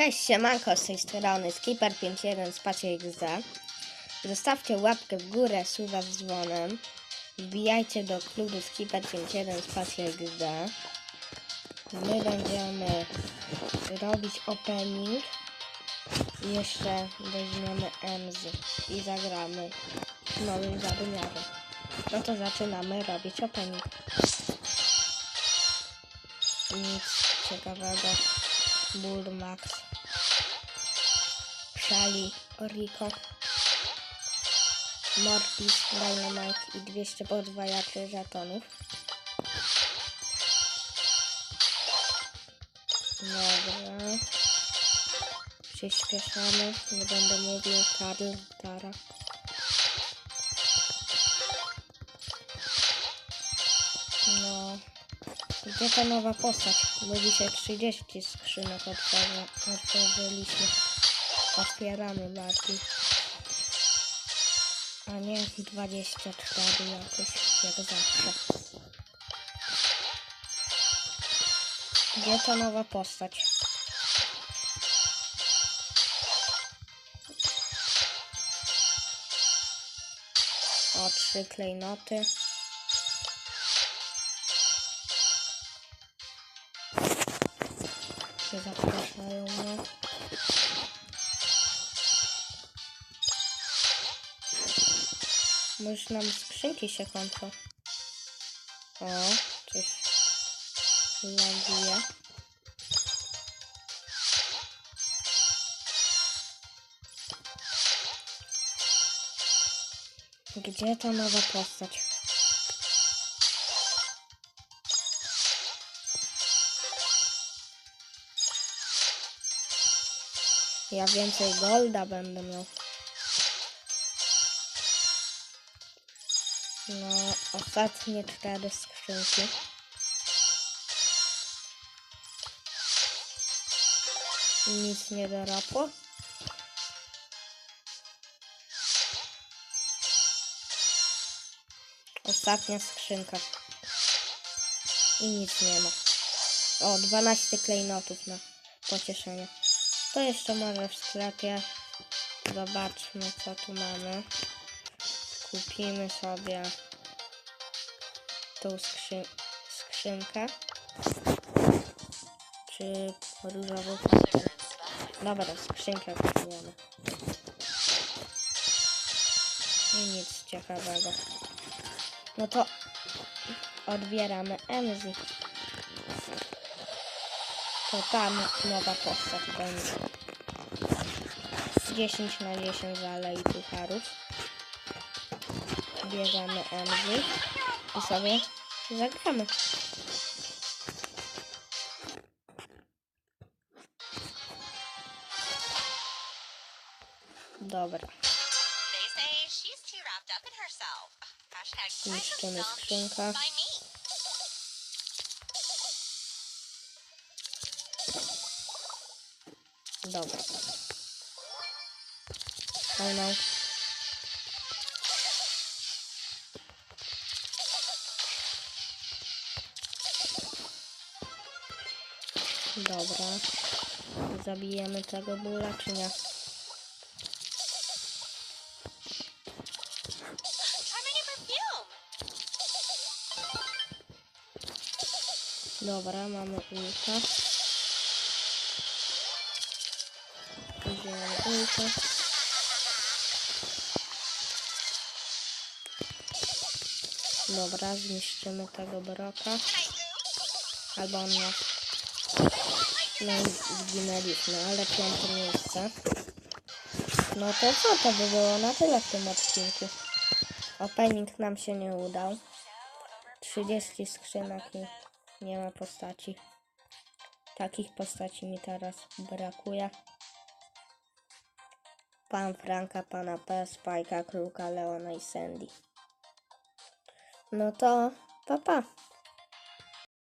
Cześć, siemanko, z tej strony Skipper51 Spacie XD. Zostawcie łapkę w górę, suba z dzwonem. Wbijajcie do klubu Skipper51 Spacie XD. My będziemy robić opening. Jeszcze weźmiemy Emzy i zagramy w nowym zadymiarze. No to zaczynamy robić opening. Nic ciekawego. Burmax, Shali, Rico, Mortis, Dynamite i 200 podwajaczy żetonów. Dobra. Przyspieszamy. Nie będę mówił. Karl, Tara. No. Gdzie ta nowa postać? Bo dzisiaj 30 skrzynek otworzy, otworzyliśmy. Otwieramy bardziej. A nie 24 jakoś, jak zawsze. Gdzie ta nowa postać? O, trzy klejnoty. się zapraszają mnie. Może nam skrzynki się kończą. O, coś laguje. Gdzie ta nowa postać? Ja więcej golda będę miał. No, ostatnie cztery skrzynki. Nic nie dorapło. Ostatnia skrzynka. I nic nie ma. O, 12 klejnotów na pocieszenie. To jeszcze może w sklepie. Zobaczmy co tu mamy. Kupimy sobie tą skrzy skrzynkę. Czy różową. Dobra, skrzynkę kupujemy. I nic ciekawego. No to odbieramy Emzy. To tam nowa postać będzie. 10 na 10 zalej pucharów. Bierzemy Emzy i sobie zagramy. Dobra, niszczymy skrzynkę. Dobra. Oh no. Dobra. Zabijemy tego bóla, czy nie? Dobra, mamy ulta. Wziąłem ulta. Dobra, zniszczymy tego broka. Albo on. No i zginęliśmy, ale piąte miejsce. No to co to by było na tyle w tym odcinku. Opening nam się nie udał. 30 skrzynek i nie ma postaci. Takich postaci mi teraz brakuje. Pan Franka, pana P, Spajka, Kruka, Leona i Sandy. No to, papa. Pa.